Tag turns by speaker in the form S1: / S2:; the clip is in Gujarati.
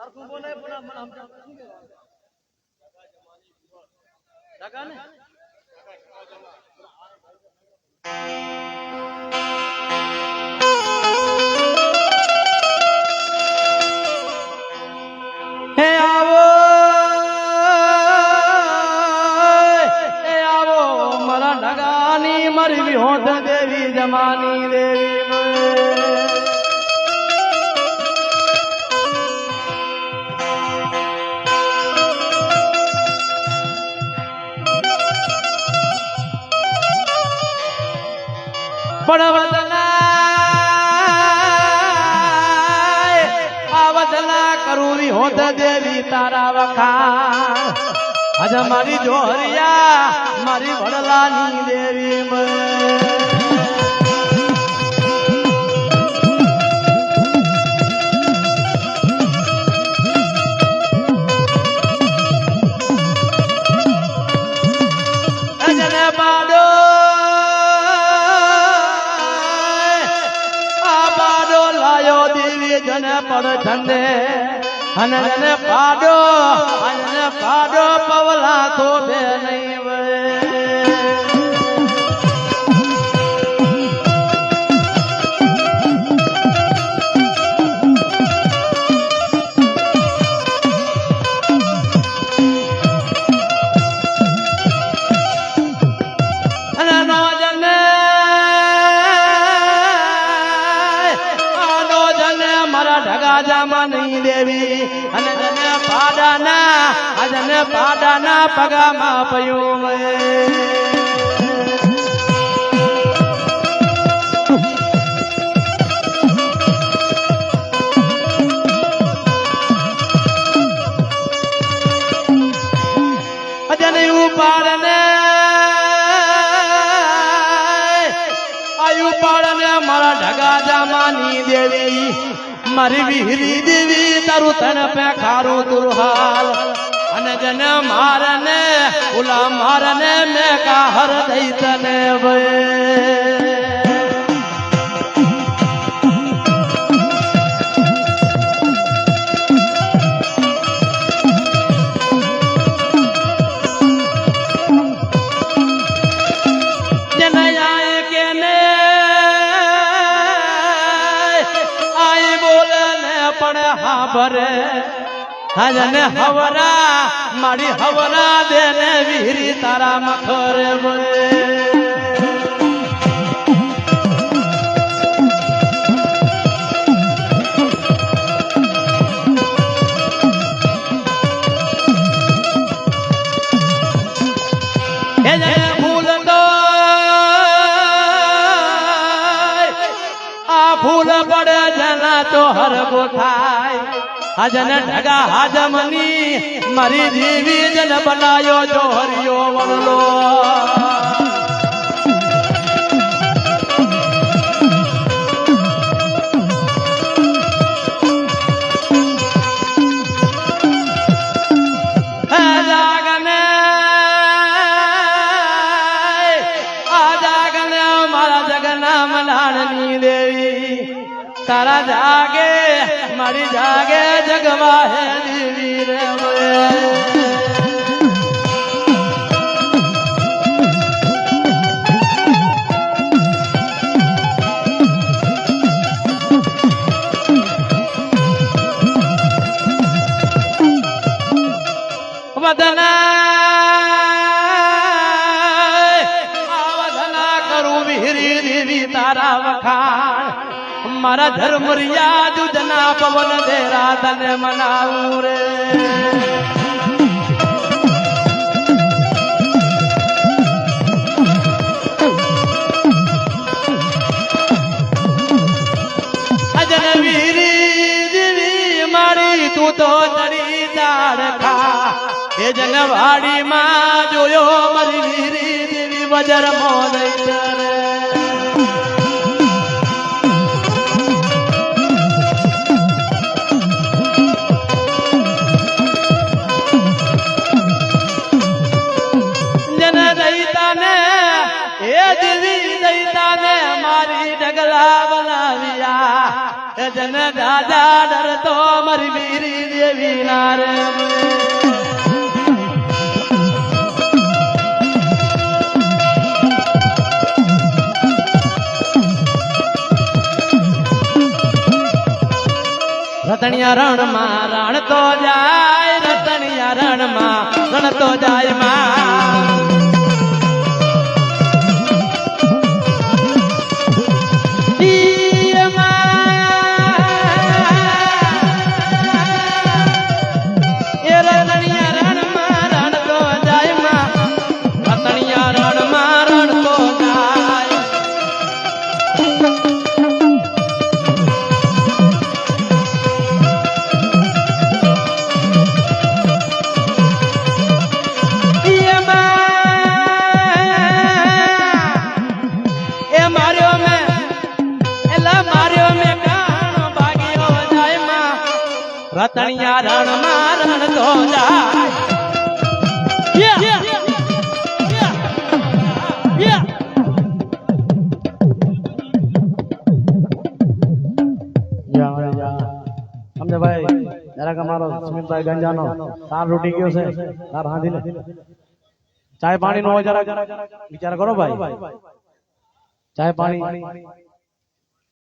S1: સરખું બોલે પણ આ મને સમજાવતું શું દેવી જમાની દેવી. પણ વદના આ વદના કરું વિહોત દેવી તારા વખાણ. આજ મારી જોરિયા મારી વડલાની દેવી જને પડ ઠંડે અને પાડો અને પાડો પવલા તો બે નહીં. ઢગા નહીં દેવી. અને તને પાડાના, આ પાડાના પગામાં પયું આયુ પાડને મારા ઢગા જામાની દેવી. મારી વિહરી દેવી તારું તણ પે ખારું તુરહાલ. અને જને મારને ઉલા મારને મેં કા હર દઈ તને વે ભરે હજને હવરા મારી હવરા દેને વીરી તારા મખરે બોલે તો હરગો થાય હજન ઢગા હાજમની મારી જન બનાયો જો હરિયો મલાણની દેવી. તારા જાગે મારી જાગે જગવા હે મારા ધર્મ રિયા જુજના પવન દેરા તને મનાવું રે. તું તો ચડી ચાડ ખા. એ જનવાડી માં જોયો મરી દેવી મોદય જન દાદા ડરતો મારી વીરી દેવી નાર રતણિયા રણમાં રણ તો જાય રતણિયા રણમાં રણ તો જાય માં. રતણિયા રણ મારણ તો જાય
S2: સમજે ભાઈ જરાક અમારો સુમિતભાઈ ગંજાનો તાર તૂટી ગયો છે. તાર હાંધી લે ચાય પાણી નો જરા વિચાર કરો ભાઈ. ચાય પાણી.